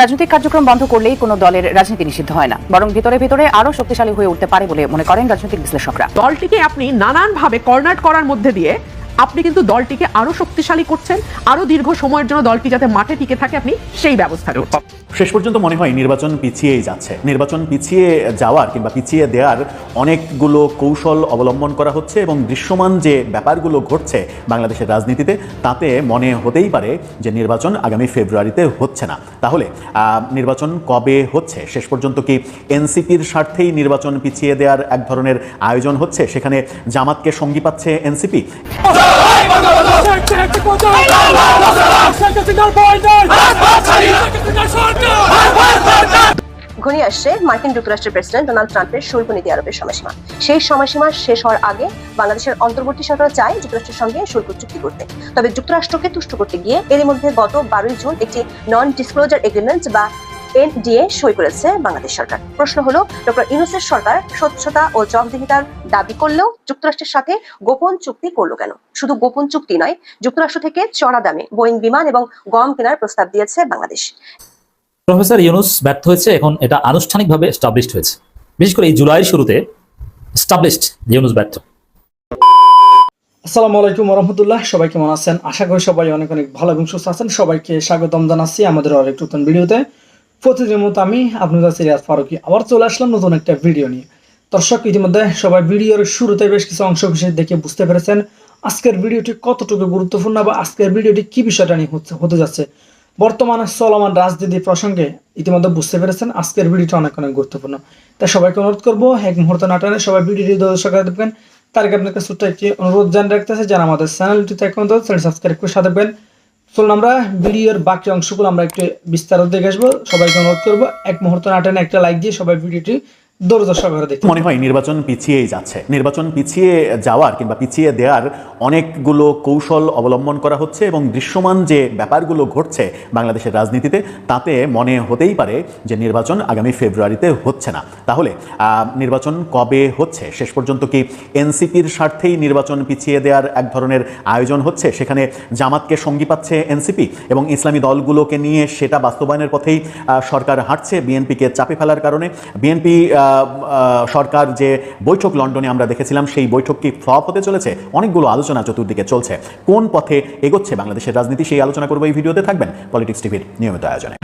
রাজনৈতিক কার্যক্রম বন্ধ করলেই কোনো দলের রাজনীতি নিষিদ্ধ হয় না। বরং ভিতরে ভিতরে আরও শক্তিশালী হয়ে উঠতে পারে বলে মনে করেন রাজনৈতিক বিশ্লেষকরা। দলটিকে আপনি নানানভাবে কর্নার করার মধ্যে দিয়ে আপনি কিন্তু দলটিকে আরও শক্তিশালী করছেন আরও দীর্ঘ সময়ের জন্য দলটি যাতে মাঠে টিকে থাকে আপনি সেই ব্যবস্থা শেষ পর্যন্ত মনে হয় নির্বাচন পিছিয়েই যাচ্ছে। নির্বাচন পিছিয়ে যাওয়ার কিংবা পিছিয়ে দেওয়ার অনেকগুলো কৌশল অবলম্বন করা হচ্ছে এবং দৃশ্যমান যে ব্যাপারগুলো ঘটছে বাংলাদেশের রাজনীতিতে তাতে মনে হতেই পারে যে নির্বাচন আগামী ফেব্রুয়ারিতে হচ্ছে না। তাহলে আহ, নির্বাচন কবে হচ্ছে? শেষ পর্যন্ত কি এনসিপির স্বার্থেই নির্বাচন পিছিয়ে দেওয়ার এক ধরনের আয়োজন হচ্ছে? সেখানে জামাতকে সঙ্গী পাচ্ছে এনসিপি? ঘনিয়ে আসছে মার্কিন যুক্তরাষ্ট্রের প্রেসিডেন্ট ডোনাল্ড ট্রাম্পের শুল্ক নীতি আরোপের সময়সীমা। সেই সময়সীমা শেষ হওয়ার আগে বাংলাদেশের অন্তর্বর্তী সরকার চায় যুক্তরাষ্ট্রের সঙ্গে শুল্ক চুক্তি করতে। তবে যুক্তরাষ্ট্রকে তুষ্ট করতে গিয়ে এরই মধ্যে গত বারোই জুন একটি নন ডিসক্লোজার এগ্রিমেন্ট বা এনডিএ সই করেছে বাংলাদেশ সরকার। প্রশ্ন হলো ডক্টর ইউনুসের সরকার স্বচ্ছতা ও জবাবদিহিতার দাবি করলেও যুক্তরাষ্ট্রের সাথে গোপন চুক্তি করল কেন? শুধু গোপন চুক্তি নয় যুক্তরাষ্ট্র থেকে চড়া দামে বোয়িং বিমান এবং গম কেনার প্রস্তাব দিয়েছে বাংলাদেশ। প্রফেসর ইউনুস ব্যর্থ হয়েছে এখন এটা আনুষ্ঠানিকভাবে স্টাবলিশড হয়েছে। বিশেষ করে এই জুলাইয়ের শুরুতে স্টাবলিশড ইউনুস ব্যর্থ। আসসালামু আলাইকুম রহমতুল্লাহ সবাই কেমন আছেন? আশা করি সবাই অনেক অনেক ভালো এবং সুস্থ আছেন। সবাইকে স্বাগতম জানাচ্ছি আমাদের আরেক নতুন ভিডিওতে। প্রতিদিনের মতো আমি আপনাদের সিরিয়াস ফারুকি আবার চলে আসলাম নতুন একটা ভিডিও নিয়ে। দর্শক, ইতিমধ্যে সবাই ভিডিওর শুরুতে বেশ কিছু অংশ বিশেষ দেখে বুঝতে পেরেছেন আজকের ভিডিওটি কতটুকু গুরুত্বপূর্ণ বা আজকের ভিডিওটি কি বিষয়টা নিয়ে হচ্ছে, হতে যাচ্ছে। বর্তমানে চলমান রাজনীতি প্রসঙ্গে ইতিমধ্যে বুঝতে পেরেছেন আজকের ভিডিওটা অনেক অনেক গুরুত্বপূর্ণ। তাই সবাইকে অনুরোধ করব, এক মুহূর্ত নাটানে সবাই ভিডিওটি দর্শক দেখবেন। তার আগে আপনাকে ছোট্ট একটি অনুরোধ জানিয়ে রাখতেছে যারা আমাদের চ্যানেলটিতে এখন চ্যানেল সাবস্ক্রাইব করে সাথে চলুন আমরা ভিডিওর বাকি অংশগুলো আমরা একটু বিস্তারিত দেখে আসব। সবাইকে অনুরোধ করব, এক মুহূর্ত নাটানে একটা লাইক দিয়ে সবাই ভিডিওটি মনে হয় নির্বাচন পিছিয়েই যাচ্ছে। নির্বাচন পিছিয়ে যাওয়ার কিংবা পিছিয়ে দেওয়ার অনেকগুলো কৌশল অবলম্বন করা হচ্ছে এবং দৃশ্যমান যে ব্যাপারগুলো ঘটছে বাংলাদেশের রাজনীতিতে, তাতে মনে হতেই পারে যে নির্বাচন আগামী ফেব্রুয়ারিতে হচ্ছে না। তাহলে নির্বাচন কবে হচ্ছে? শেষ পর্যন্ত কি এনসিপির স্বার্থেই নির্বাচন পিছিয়ে দেওয়ার এক ধরনের আয়োজন হচ্ছে? সেখানে জামাতকে সঙ্গী পাচ্ছে এনসিপি এবং ইসলামী দলগুলোকে নিয়ে সেটা বাস্তবায়নের পথেই সরকার হাঁটছে, বিএনপিকে চাপে ফেলার কারণে। বিএনপি সরকার যে বৈঠক লন্ডনে আমরা দেখেছিলাম, সেই বৈঠক কি ফ্লপ হতে চলেছে? অনেকগুলো আলোচনা চতুর্দিকে চলছে। কোন পথে এগোচ্ছে বাংলাদেশের রাজনীতি, সেই আলোচনা করব এই ভিডিওতে। থাকবেন পলিটিক্স টিভির নিয়মিত আয়োজনে।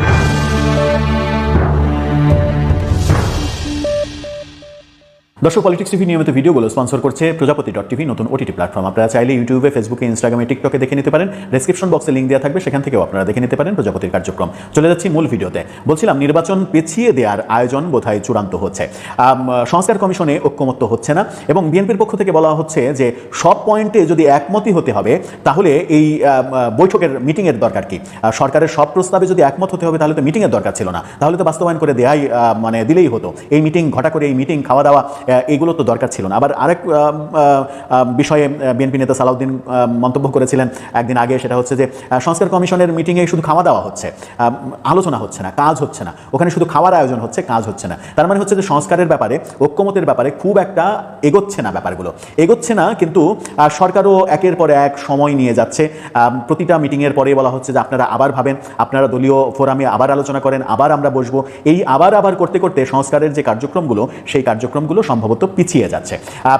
দর্শক পলিটিক্স টিভি নিয়মিত ভিডিওগুলো স্পন্সর করছে প্রজাপতি ডট টিভি নতুন ওটিটি প্ল্যাটফর্ম আপনারা চাইলে ইউটিউবে ফেসবুকে ইনস্টাগ্রামে টিকটকে দেখে নিতে পারেন। ডেসক্রিপশন বক্সে লিঙ্ক দেওয়া থাকবে, সেখান থেকেও আপনারা দেখে নিতে পারেন প্রজাপতির কার্যক্রম। চলে যাচ্ছি মূল ভিডিওতে। বলছিলাম, নির্বাচন পেছিয়ে দেওয়ার আয়োজন বোধহয় চূড়ান্ত হচ্ছে। সংস্কার কমিশনে ঐক্যমত্য হচ্ছে না এবং বিএনপির পক্ষ থেকে বলা হচ্ছে যে সব পয়েন্টে যদি একমতই হতে হবে, তাহলে এই বৈঠকের মিটিংয়ের দরকার কি? সরকারের সব প্রস্তাবে যদি একমত হতে হবে, তাহলে তো মিটিংয়ের দরকার ছিল না। তাহলে তো বাস্তবায়ন করে দেয়াই মানে দিলেই হতো। এই মিটিং ঘটা করে এই মিটিং খাওয়া দাওয়া এগুলো তো দরকার ছিল না। আবার আরেক বিষয়ে বিএনপি নেতা সালাউদ্দিন মন্তব্য করেছিলেন একদিন আগে, সেটা হচ্ছে যে সংস্কার কমিশনের মিটিংয়ে শুধু খাওয়া দাওয়া হচ্ছে আলোচনা হচ্ছে না, কাজ হচ্ছে না। ওখানে শুধু খাওয়ার আয়োজন হচ্ছে, কাজ হচ্ছে না। তার মানে হচ্ছে যে, সংস্কারের ব্যাপারে, ঐক্যমতের ব্যাপারে খুব একটা এগোচ্ছে না ব্যাপারগুলো। এগোচ্ছে না, কিন্তু সরকারও একের পরে এক সময় নিয়ে যাচ্ছে। প্রতিটা মিটিংয়ের পরে বলা হচ্ছে যে, আপনারা আবার ভাবেন, আপনারা দলীয় ফোরামে আবার আলোচনা করেন, আবার আমরা বসবো। এই আবার আবার করতে করতে সংস্কারের যে কার্যক্রমগুলো, সেই কার্যক্রমগুলো সম্ভবত পিছিয়ে যাচ্ছে।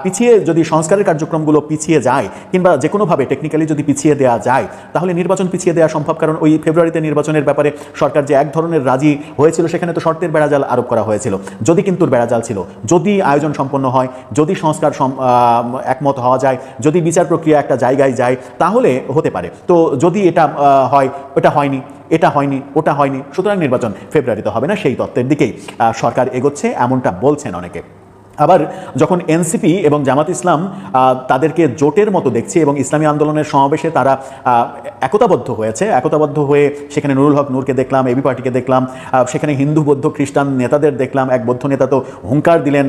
পিছিয়ে যদি সংস্কারের কার্যক্রমগুলো পিছিয়ে যায় কিংবা যে কোনোভাবে টেকনিক্যালি যদি পিছিয়ে দেওয়া যায়, তাহলে নির্বাচন পিছিয়ে দেওয়া সম্ভব। কারণ ওই ফেব্রুয়ারিতে নির্বাচনের ব্যাপারে সরকার যে এক ধরনের রাজি হয়েছিল, সেখানে তো শর্তের বেড়াজাল আরোপ করা হয়েছিল। যদি কিন্তু বেড়াজাল ছিল, যদি আয়োজন সম্পন্ন হয়, যদি সংস্কার একমত হওয়া যায়, যদি বিচার প্রক্রিয়া একটা জায়গায় যায়, তাহলে হতে পারে। তো যদি এটা হয়, ওটা হয়নি, এটা হয়নি, ওটা হয়নি, সুতরাং নির্বাচন ফেব্রুয়ারিতে হবে না, সেই তত্ত্বের দিকেই সরকার এগোচ্ছে, এমনটা বলছেন অনেকে। আবার যখন এনসিপি এবং জামাত ইসলাম তাদেরকে জোটের মতো দেখছে এবং ইসলামী আন্দোলনের সমাবেশে তারা একতাবদ্ধ হয়েছে, একতাবদ্ধ হয়ে সেখানে নুরুল হক নূরকে দেখলাম, এবি পার্টিকে দেখলাম সেখানে হিন্দু, বৌদ্ধ, খ্রিস্টান নেতাদের দেখলাম, এক বৌদ্ধ নেতা তো হুঙ্কার দিলেন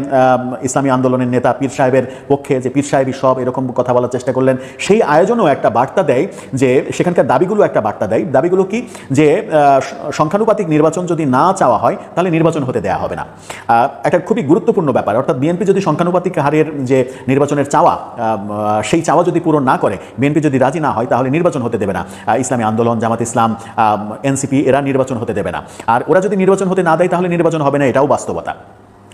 ইসলামী আন্দোলনের নেতা পীর সাহেবের পক্ষে যে পীর সাহেবই সব এরকম কথা বলার চেষ্টা করলেন। সেই আয়োজনও একটা বার্তা দেয় যে, সেখানকার দাবিগুলো একটা বার্তা দেয়। দাবিগুলো কি? যে সংখ্যানুপাতিক নির্বাচন যদি না চাওয়া হয়, তাহলে নির্বাচন হতে দেওয়া হবে না। একটা খুবই গুরুত্বপূর্ণ ব্যাপার। অর্থাৎ বিএনপি যদি সংখ্যানুপাতিক হারের যে নির্বাচনের চাওয়া সেই চাওয়া যদি পূরণ না করে, বিএনপি যদি রাজি না হয়, তাহলে নির্বাচন হতে দেবে না। ইসলামী আন্দোলন, জামাত ইসলাম এনসিপি, এরা নির্বাচন হতে দেবে না। আর ওরা যদি নির্বাচন হতে না দেয়, তাহলে নির্বাচন হবে না, এটাও বাস্তবতা।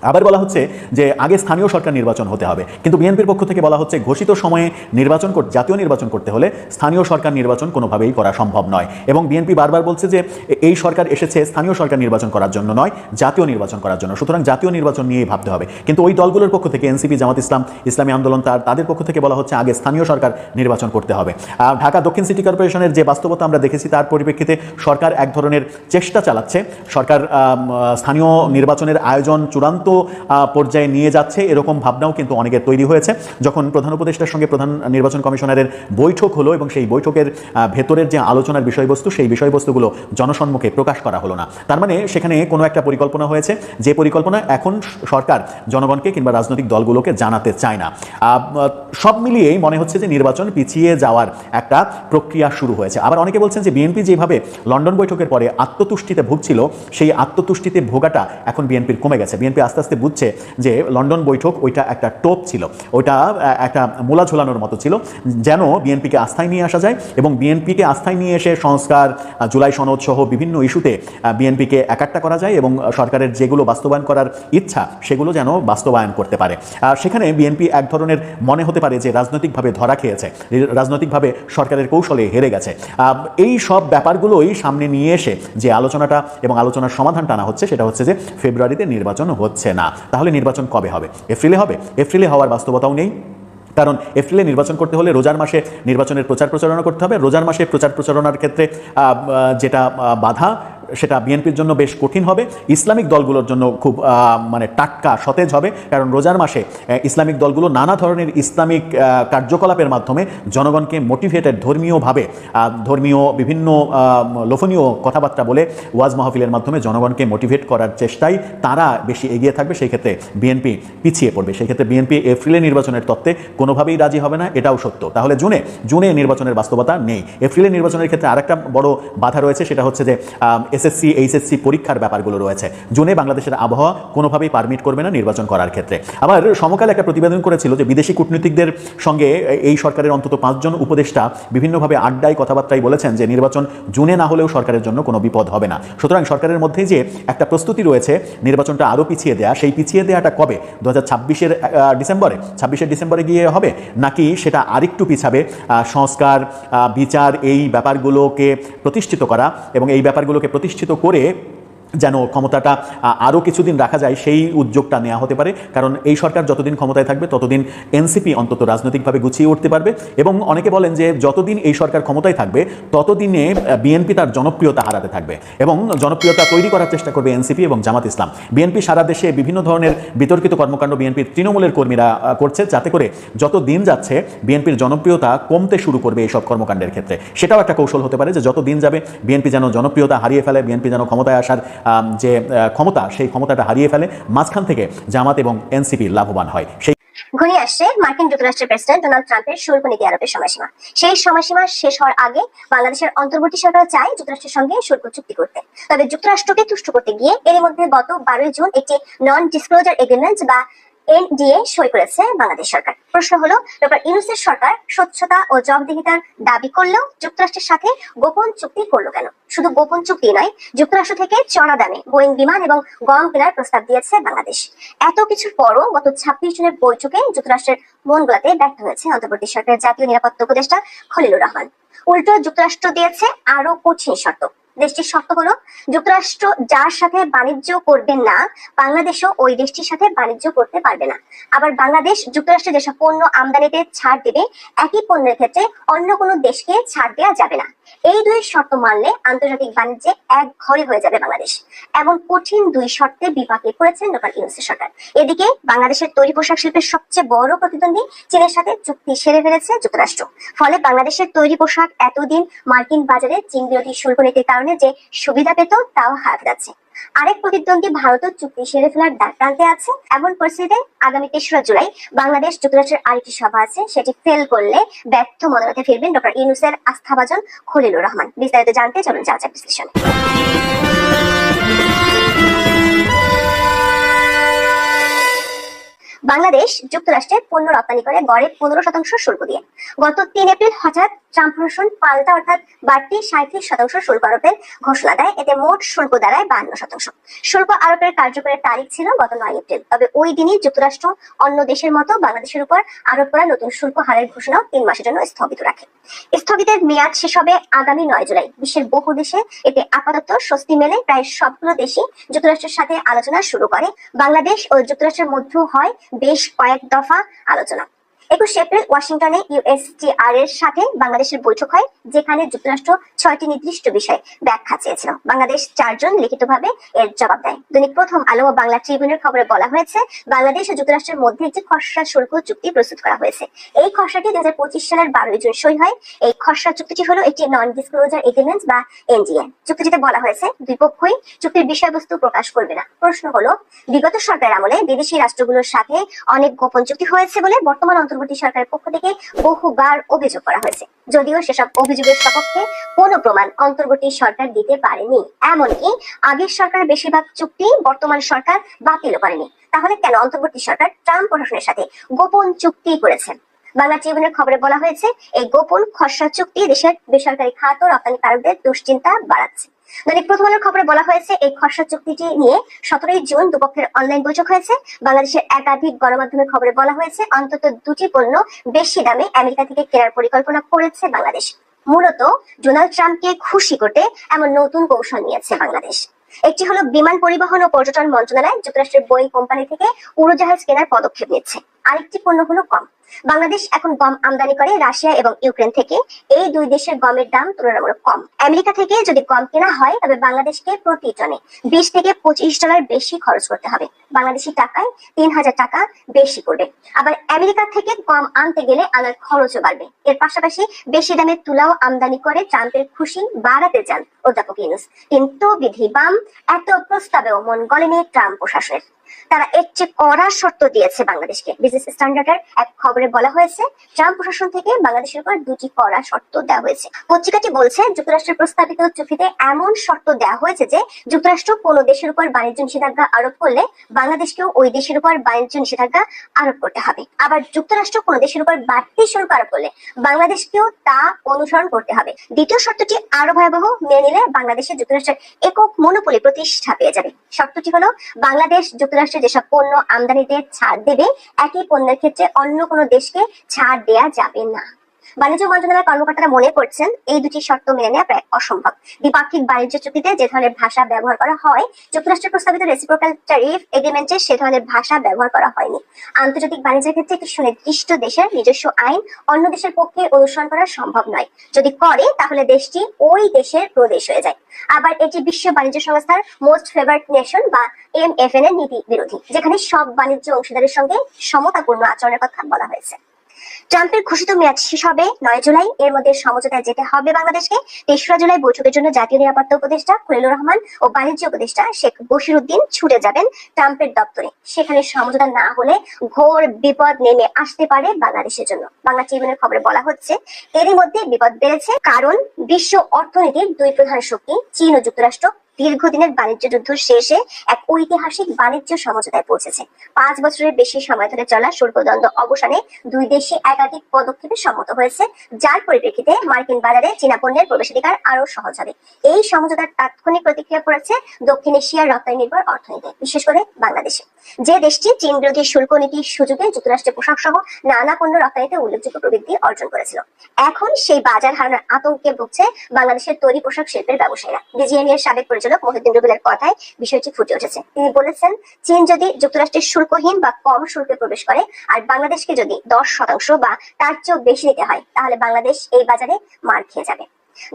আবার বলা হচ্ছে যে আগে স্থানীয় সরকার নির্বাচন হতে হবে। কিন্তু বিএনপির পক্ষ থেকে বলা হচ্ছে ঘোষিত সময়ে নির্বাচন জাতীয় নির্বাচন করতে হলে স্থানীয় সরকার নির্বাচন কোনোভাবেই করা সম্ভব নয়। এবং বিএনপি বারবার বলছে যে এই সরকার এসেছে স্থানীয় সরকার নির্বাচন করার জন্য নয়, জাতীয় নির্বাচন করার জন্য। সুতরাং জাতীয় নির্বাচন নিয়েই ভাবতে হবে। কিন্তু ওই দলগুলোর পক্ষ থেকে এনসিপি, জামাত ইসলাম, ইসলামী আন্দোলন তার তাদের পক্ষ থেকে বলা হচ্ছে আগে স্থানীয় সরকার নির্বাচন করতে হবে। আর ঢাকা দক্ষিণ সিটি কর্পোরেশনের যে বাস্তবতা আমরা দেখেছি তার পরিপ্রেক্ষিতে সরকার এক ধরনের চেষ্টা চালাচ্ছে। সরকার স্থানীয় নির্বাচনের আয়োজন চূড়ান্ত পর্যায়ে নিয়ে যাচ্ছে। এরকম ভাবনাও কিন্তু অনেকের তৈরি হয়েছে। যখন প্রধান উপদেষ্টার সঙ্গে প্রধান নির্বাচন কমিশনারের বৈঠক হলো এবং সেই বৈঠকের ভেতরের যে আলোচনার বিষয়বস্তু, সেই বিষয়বস্তুগুলো জনসম্মুখে প্রকাশ করা হলো না। তার মানে সেখানে কোনো একটা পরিকল্পনা হয়েছে। যে পরিকল্পনা এখন সরকার জনগণকে কিংবা রাজনৈতিক দলগুলোকে জানাতে চায় না। সব মিলিয়েই মনে হচ্ছে যে নির্বাচন পিছিয়ে যাওয়ার একটা প্রক্রিয়া শুরু হয়েছে। আবার অনেকে বলছেন যে বিএনপি যেভাবে লন্ডন বৈঠকের পরে আত্মতুষ্টিতে ভুগছিল, সেই আত্মতুষ্টিতে ভোগাটা এখন বিএনপির কমে গেছে। বিএনপি আস্তে আস্তে আস্তে বুঝছে যে লন্ডন বৈঠক ওইটা একটা টোপ ছিল, ওইটা একটা মূলা ঝোলানোর মতো ছিল, যেন বিএনপিকে আস্থায় নিয়ে আসা যায় এবং বিএনপিকে আস্থায় নিয়ে এসে সংস্কার জুলাই সনদ সহ বিভিন্ন ইস্যুতে বিএনপিকে একাট্টা করা যায় এবং সরকারের যেগুলো বাস্তবায়ন করার ইচ্ছা সেগুলো যেন বাস্তবায়ন করতে পারে। সেখানে বিএনপি এক ধরনের মনে হতে পারে যে রাজনৈতিকভাবে ধরা খেয়েছে, রাজনৈতিকভাবে সরকারের কৌশলে হেরে গেছে। এই সব ব্যাপারগুলোই সামনে নিয়ে এসে যে আলোচনাটা এবং আলোচনার সমাধান টানা হচ্ছে সেটা হচ্ছে যে ফেব্রুয়ারিতে নির্বাচন হচ্ছে। না। তাহলে নির্বাচন কবে হবে? এপ্রিলে হবে? এপ্রিলে হওয়ার বাস্তবতাও নেই। কারণ এপ্রিলে নির্বাচন করতে হলে রোজার মাসে নির্বাচনের প্রচার প্রচারণা করতে হবে। রোজার মাসে প্রচার প্রচারণার ক্ষেত্রে যেটা বাধা সেটা বিএনপির জন্য বেশ কঠিন হবে। ইসলামিক দলগুলোর জন্য খুব মানে টাটকা সতেজ হবে। কারণ রোজার মাসে ইসলামিক দলগুলো নানা ধরনের ইসলামিক কার্যকলাপের মাধ্যমে জনগণকে মোটিভেটেড, ধর্মীয়ভাবে ধর্মীয় বিভিন্ন লোভনীয় কথাবার্তা বলে ওয়াজ মাহফিলের মাধ্যমে জনগণকে মোটিভেট করার চেষ্টায় তারা বেশি এগিয়ে থাকবে। সেই ক্ষেত্রে বিএনপি পিছিয়ে পড়বে। সেই ক্ষেত্রে বিএনপি এপ্রিলে নির্বাচনের তত্ত্বে কোনোভাবেই রাজি হবে না, এটাও সত্য। তাহলে জুনে জুনে নির্বাচনের বাস্তবতা নেই। এপ্রিলে নির্বাচনের ক্ষেত্রে আরেকটা বড় বাধা রয়েছে, সেটা হচ্ছে যে এসএসসি, এইচএসসি পরীক্ষার ব্যাপারগুলো রয়েছে। জুনে বাংলাদেশের আবহাওয়া কোনোভাবেই পারমিট করবে না নির্বাচন করার ক্ষেত্রে। আবার সমকাল একটা প্রতিবেদন করেছিল যে বিদেশি কূটনীতিকদের সঙ্গে এই সরকারের অন্তত পাঁচজন উপদেষ্টা বিভিন্নভাবে আড্ডায় কথাবার্তায় বলেছেন যে নির্বাচন জুনে না হলেও সরকারের জন্য কোনো বিপদ হবে না। সুতরাং সরকারের মধ্যে যে একটা প্রস্তুতি রয়েছে, নির্বাচনটা আরও পিছিয়ে দেয়া, সেই পিছিয়ে দেওয়াটা কবে? দু হাজার ছাব্বিশের ডিসেম্বরে? ছাব্বিশে ডিসেম্বরে গিয়ে হবে? নাকি সেটা আরেকটু পিছাবে? সংস্কার বিচার, এই ব্যাপারগুলোকে প্রতিষ্ঠিত করা এবং এই ব্যাপারগুলোকে প্রতিষ্ঠিত করে যেন ক্ষমতাটা আরও কিছুদিন রাখা যায়, সেই উদ্যোগটা নেওয়া হতে পারে। কারণ এই সরকার যতদিন ক্ষমতায় থাকবে, ততদিন এনসিপি অন্তত রাজনৈতিকভাবে গুছিয়ে উঠতে পারবে এবং অনেকে বলেন যে যতদিন এই সরকার ক্ষমতায় থাকবে, ততদিনে বিএনপি তার জনপ্রিয়তা হারাতে থাকবে এবং জনপ্রিয়তা তৈরি করার চেষ্টা করবে এনসিপি এবং জামাত ইসলাম। বিএনপি সারা দেশে বিভিন্ন ধরনের বিতর্কিত কর্মকাণ্ড বিএনপির তৃণমূলের কর্মীরা করছে, যাতে করে যত দিন যাচ্ছে, বিএনপির জনপ্রিয়তা কমতে শুরু করবে এইসব কর্মকাণ্ডের ক্ষেত্রে। সেটাও একটা কৌশল হতে পারে যে যত দিন যাবে, বিএনপি যেন জনপ্রিয়তা হারিয়ে ফেলে, বিএনপি যেন ক্ষমতায় আসার যে ক্ষমতা, সেই ক্ষমতাটা হারিয়ে ফেলে মাঝখান থেকে জামাত এবং এনসিপি লাভবান হয়। সেই ঘনিয়ে আসছে মার্কিন যুক্তরাষ্ট্রের প্রেসিডেন্ট ডোনাল্ড ট্রাম্পের শুল্ক নীতি আরোপের সময়সীমা। সেই সময়সীমা শেষ হওয়ার আগে বাংলাদেশের অন্তর্বর্তী সরকার চায় যুক্তরাষ্ট্রের সঙ্গে শুল্ক চুক্তি করতে। তবে যুক্তরাষ্ট্রকে তুষ্ট করতে গিয়ে এর মধ্যে গত বারোই জুন একটি নন ডিসক্লোজার এগ্রিমেন্ট বা এনডিএ সই করেছে বাংলাদেশ সরকার। প্রশ্ন হলো সরকার স্বচ্ছতা ও জবাবদিহিতার দাবি করলেও যুক্তরাষ্ট্রের সাথে গোপন চুক্তি করল কেন? শুধু গোপন চুক্তি নয়, যুক্তরাষ্ট্র থেকে চড়া দামে বোয়িং বিমান এবং গম কেনার প্রস্তাব দিয়েছে বাংলাদেশ। এত কিছুর পরও গত ছাব্বিশ জনের বৈঠকে যুক্তরাষ্ট্রের মন গোলাতে ব্যর্থ হয়েছে অন্তর্বর্তী সরকারের জাতীয় নিরাপত্তা উপদেষ্টা খলিলুর রহমান। উল্টো যুক্তরাষ্ট্র দিয়েছে আরও কঠিন শর্ত। দেশটির শর্ত হলো যুক্তরাষ্ট্র যার সাথে বাণিজ্য করবে না, বাংলাদেশও ওই দেশটির সাথে বাণিজ্য করতে পারবে না। আবার বাংলাদেশ যুক্তরাষ্ট্রে যেসব পণ্য আমদানিতে ছাড় দেবে, একই পণ্যের ক্ষেত্রে অন্য কোনো দেশকে ছাড় দেওয়া যাবে না। এই দুই শর্ত মানলে আন্তর্জাতিক বাণিজ্যে এক ঘরে হয়ে যাবে বাংলাদেশ এমন কঠিন দুই শর্তে বিপাকে পড়েছেন ডক্টর ইউনুসের সরকার। এদিকে বাংলাদেশের তৈরি পোশাক শিল্পের সবচেয়ে বড় প্রতিদ্বন্দ্বী চীনের সাথে চুক্তি সেরে ফেলেছে যুক্তরাষ্ট্র। ফলে বাংলাদেশের তৈরি পোশাক এতদিন মার্কিন বাজারে চীন বিরোধী শুল্ক নীতির কারণে যে সুবিধা পেত, তাও হাত যাচ্ছে আরেক প্রতিদ্বন্দ্বী ভারত চুক্তি সেরে ফেলার দ্বার প্রান্তে আছে। এমন পরিস্থিতিতে আগামী তেসরা জুলাই বাংলাদেশ যুক্তরাষ্ট্রের আরেকটি সভা আছে, সেটি ফেল করলে ব্যর্থ মনোরথে ফিরবেন ডক্টর ইউনুসের আস্থাভাজন খলিলুর রহমান। বিস্তারিত জানতে চলুন যা বিশ্লেষণ। বাংলাদেশ যুক্তরাষ্ট্রে পণ্য রপ্তানি করে গড়ে পনেরো শতাংশ শুল্ক দিয়ে। গত তিন এপ্রিল হঠাৎ ট্রাম্প প্রশাসন পাল্টা অর্থাৎ বাড়তি সাঁত্রিশ শতাংশ শুল্ক আরোপের ঘোষণা দেয়। এতে মোট শুল্ক দাঁড়ায় বান্ন শতাংশ। শুল্ক আরোপের কার্যকরের তারিখ ছিল গত নয় এপ্রিল। তবে ওই দিনই যুক্তরাষ্ট্র অন্য দেশের মতো বাংলাদেশের উপর আরোপ করা নতুন শুল্ক হারের ঘোষণাও তিন মাসের জন্য স্থগিত রাখে। স্থগিতের মেয়াদ শেষ হবে আগামী নয় জুলাই। বিশ্বের বহু দেশে এতে আপাতত স্বস্তি মেলে। প্রায় সবগুলো দেশই যুক্তরাষ্ট্রের সাথে আলোচনা শুরু করে। বাংলাদেশ ও যুক্তরাষ্ট্রের মধ্যেও হয় বেশ কয়েক দফা আলোচনা। একুশ এপ্রিল ওয়াশিংটনে ইউএসটিআর এর সাথে বাংলাদেশের বৈঠক হয়, যেখানে যুক্তরাষ্ট্র ছয়টি নির্দিষ্ট বিষয়ে ব্যাখ্যা চেয়েছিল। বাংলাদেশ চারজন লিখিতভাবে এর জবাব দেয়। দৈনিক প্রথম আলো ও বাংলা ট্রিবিউনের খবরে বলা হয়েছে, বাংলাদেশ ও যুক্তরাষ্ট্রের মধ্যে একটি খসড়া শুল্ক চুক্তি প্রস্তুত করা হয়েছে। এই খসড়াটি দুই সালের বারোই জুন সই হয়। এই খসড়া চুক্তিটি হলো একটি নন ডিসক্লোজার এগ্রিমেন্ট বা এনডিএ চুক্তিটিতে বলা হয়েছে, দুই পক্ষই চুক্তির বিষয়বস্তু প্রকাশ করবে না। প্রশ্ন হলো, বিগত সরকারের আমলে বিদেশি রাষ্ট্রগুলোর সাথে অনেক গোপন চুক্তি হয়েছে বলে বর্তমান অন্তর্বর্তী সরকারের পক্ষ থেকে বহুবার অভিযোগ করা হয়েছে। যদিও সেসব অভিযোগের সপক্ষে কোনো প্রমাণ অন্তর্বর্তী সরকার দিতে পারেনি। এমনকি আগের সরকার বেশিরভাগ চুক্তি বর্তমান সরকার বাতিল করেনি। তাহলে কেন অন্তর্বর্তী সরকার ট্রাম্প প্রশাসনের সাথে গোপন চুক্তি করেছে বাংলা ট্রিবিউনের খবরে বলা হয়েছে, এই গোপন খসড়া চুক্তি দেশের বেসরকারি খাত ও রপ্তানিকারকদের দুশ্চিন্তা বাড়াচ্ছে। দৈনিক প্রথম আলোর খবরে বলা হয়েছে, এই খসড়া চুক্তিটি নিয়ে সতেরোই জুন দুপক্ষের অনলাইন বৈঠক হয়েছে। বাংলাদেশের একাধিক গণমাধ্যমের খবরে বলা হয়েছে, অন্তত দুটি পণ্য বেশি দামে আমেরিকা থেকে কেনার পরিকল্পনা করেছে বাংলাদেশ। মূলত ডোনাল্ড ট্রাম্পকে খুশি করতে এমন নতুন কৌশল নিয়েছে বাংলাদেশ। একটি হলো বিমান পরিবহন ও পর্যটন মন্ত্রণালয়, যুক্তরাষ্ট্রের বোয়িং কোম্পানি থেকে উড়োজাহাজ কেনার পদক্ষেপ নিচ্ছে। আরেকটি পণ্য হলো গম বাংলাদেশ এখন গম আমদানি করে রাশিয়া এবং ইউক্রেন থেকে। এই দুই দেশের গমের দাম তুলনামূলক কম। আমেরিকা থেকে যদি গম কেনা হয়, তবে বাংলাদেশকে প্রতি টনে বিশ থেকে পঁচিশ ডলার বেশি খরচ করতে হবে। বাংলাদেশি টাকায় তিন হাজার টাকা বেশি করবে আবার আমেরিকা থেকে গম আনতে গেলে আনার খরচও বাড়বে। এর পাশাপাশি বেশি দামে তুলাও আমদানি করে ট্রাম্পের খুশি বাড়াতে চান অধ্যাপক ইউনুস। কিন্তু বিধি বাম, এত প্রস্তাবেও মন গলেনি ট্রাম্প প্রশাসনের। তারা এর চেয়ে কড়া শর্ত দিয়েছে বাংলাদেশকে। বিজনেস স্ট্যান্ডার্ডের এক খবরে বলা হয়েছে, ট্রাম্প প্রশাসন থেকে বাংলাদেশের উপর দুটি কড়া শর্ত দেওয়া হয়েছে। পত্রিকাটি বলছে, যুক্তরাষ্ট্রের প্রস্তাবিত চুক্তিতে এমন শর্ত দেওয়া হয়েছে যে, যুক্তরাষ্ট্র কোনো দেশের উপর বাণিজ্য নিষেধাজ্ঞা আরোপ করলে বাংলাদেশকেও ওই দেশের উপর বাণিজ্য নিষেধাজ্ঞা আরোপ করতে হবে। আবার যুক্তরাষ্ট্র কোনো দেশের উপর বাড়তি শুল্ক আরোপ করলে বাংলাদেশকেও তা অনুসরণ করতে হবে। দ্বিতীয় শর্তটি আরও ভয়াবহ, মেনে নিলে বাংলাদেশে যুক্তরাষ্ট্রের একক মনোপলি প্রতিষ্ঠা পেয়ে যাবে। শর্তটি হলো, বাংলাদেশ যুক্তরাষ্ট্রে যেসব পণ্য আমদানিতে ছাড় দেবে, একই পণ্যের ক্ষেত্রে অন্য কোনো দেশকে ছাড় দেয়া যাবে না। বাণিজ্য মন্ত্রণালয়ের কর্মকর্তারা মনে করছেন এই দুটি শর্ত মেনে নেওয়া প্রায় অসম্ভব। দ্বিপাক্ষিক বাণিজ্য চুক্তিতে যে ধরনের ভাষা ব্যবহার করা হয় যুক্তরাষ্ট্রের প্রস্তাবিত রেসিপ্রোকাল ট্যারিফ এগ্রিমেন্টে সে ধরনের ভাষা ব্যবহার করা হয়নি। আন্তর্জাতিক বাণিজ্যের ক্ষেত্রে একটি সুনির্দিষ্ট দেশের নিজস্ব আইন অন্য দেশের পক্ষে অনুসরণ করা সম্ভব নয়। যদি করে, তাহলে দেশটি ওই দেশের প্রদেশ হয়ে যায়। আবার এটি বিশ্ব বাণিজ্য সংস্থার মোস্ট ফেভার্ড নেশন বা এম এফ এন এর নীতি বিরোধী, যেখানে সব বাণিজ্য অংশীদারের সঙ্গে সমতাপূর্ণ আচরণের কথা বলা হয়েছে। ট্রাম্পের ঘোষিত মেয়াদ শেষ হবে নয় জুলাই। এর মধ্যে সমঝোতায় যেতে হবে বাংলাদেশকে। তেসরা জুলাই বৈঠকের জন্য জাতীয় নিরাপত্তা উপদেষ্টা খলিলুর রহমান ও বাণিজ্য উপদেষ্টা শেখ বশির উদ্দিন ছুটে যাবেন ট্রাম্পের দপ্তরে। সেখানে সমঝোতা না হলে ঘোর বিপদ নেমে আসতে পারে বাংলাদেশের জন্য। বাংলা ট্রিবিউনের খবরে বলা হচ্ছে, এরই মধ্যে বিপদ বেড়েছে কারণ বিশ্ব অর্থনীতির দুই প্রধান শক্তি চীন ও যুক্তরাষ্ট্র দীর্ঘদিনের বাণিজ্য যুদ্ধ শেষে এক ঐতিহাসিক বাণিজ্য সমঝোতায় পৌঁছেছে। পাঁচ বছরের বেশি সময় ধরে চলা শুল্ক দ্বন্দ্ব অবসানে দুই দেশই একাধিক পদক্ষেপে সম্মত হয়েছে, যার পরিপ্রেক্ষিতে মার্কিন বাজারে চীনা পণ্যের প্রবেশাধিকার আরও সহজ হবে। এই সমঝোতার তাৎক্ষণিক প্রতিক্রিয়া করেছে দক্ষিণ এশিয়ার রপ্তানি নির্ভর অর্থনীতি বিশেষ করে বাংলাদেশে। যে দেশটি চীন বিরোধী শুল্ক নীতির সুযোগে যুক্তরাষ্ট্রের পোশাক সহ নানা পণ্য রপ্তানিতে উল্লেখযোগ্য প্রবৃদ্ধি অর্জন করেছিল। এখন সেই বাজার হারানোর আতঙ্কে ভুগছে বাংলাদেশের তৈরি পোশাক শিল্পের ব্যবসায়ীরা। বিজিএমই এর সাবেক পরিচালক মহিউদ্দিন রুবেলের কথায় বিষয়টি ফুটে উঠেছে। তিনি বলেছেন, চীন যদি যুক্তরাষ্ট্রের শুল্কহীন বা কম শুল্কে প্রবেশ করে, আর বাংলাদেশকে যদি দশ শতাংশ বা তার চেয়েও বেশি নিতে হয়, তাহলে বাংলাদেশ এই বাজারে মার খেয়ে যাবে।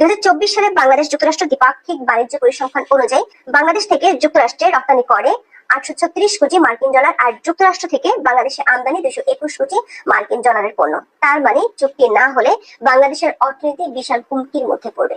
দুই সালে বাংলাদেশ যুক্তরাষ্ট্র দ্বিপাক্ষিক বাণিজ্য পরিসংখ্যান অনুযায়ী বাংলাদেশ থেকে যুক্তরাষ্ট্রে রপ্তানি করে আটশো ছত্রিশ কোটি মার্কিন ডলার, আর যুক্তরাষ্ট্র থেকে বাংলাদেশে আমদানি দুশো একুশ কোটি মার্কিন ডলারের পণ্য। তার মানে চুক্তি না হলে বাংলাদেশের অর্থনীতি বিশাল হুমকির মধ্যে পড়বে।